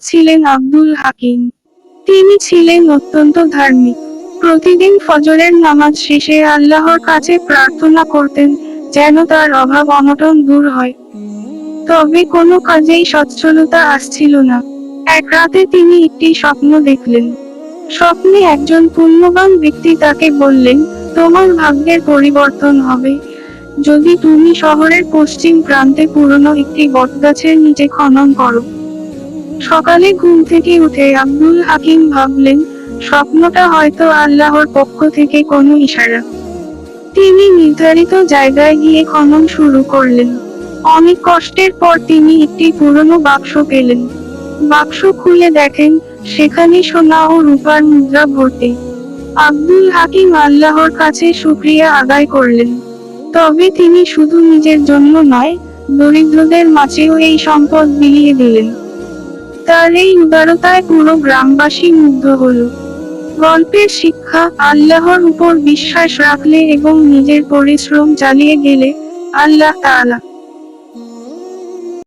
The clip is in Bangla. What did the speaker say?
ছিলেন আব্দুল হাকিম। তিনি ছিলেন অত্যন্ত ধার্মিক। প্রতিদিন ফজরের নামাজ শেষে আল্লাহর কাছে প্রার্থনা করতেন যেন তার অভাব অনটন দূর হয়। তবে কোনো কাজেই সচ্ছলতা আসছিল না। এক রাতে তিনি একটি স্বপ্ন দেখলেন। স্বপ্নে একজন পুণ্যবান ব্যক্তি তাকে বললেন, তোমার ভাগ্যের পরিবর্তন হবে। যদি তুমি শহরের পশ্চিম প্রান্তে পুরনো একটি বটগাছের নিচে খনন করো সকালে ঘুম থেকে উঠে আব্দুল হাকিম ভাবলেন, স্বপ্নটা হয়তো আল্লাহর পক্ষ থেকে কোনো ইশারা। তিনি নির্ধারিত জায়গায় গিয়ে খনন শুরু করলেন। অনেক কষ্টের পর তিনি একটি পুরনো বাক্স পেলেন। বাক্স খুলে দেখেন, সেখানে সোনা ও রূপার মুদ্রা ভর্তি। আব্দুল হাকিম আল্লাহর কাছে শুক্রিয়া আদায় করলেন। তবে তিনি শুধু নিজের জন্য নয়, দরিদ্রদের মাঝেও এই সম্পদ বিলিয়ে দিলেন। তার এই উদারতায় পুরো গ্রামবাসী মুগ্ধ হল। গল্পের শিক্ষা আল্লাহর উপর বিশ্বাস রাখলে এবং নিজের পরিশ্রম চালিয়ে গেলে আল্লাহ তাআলা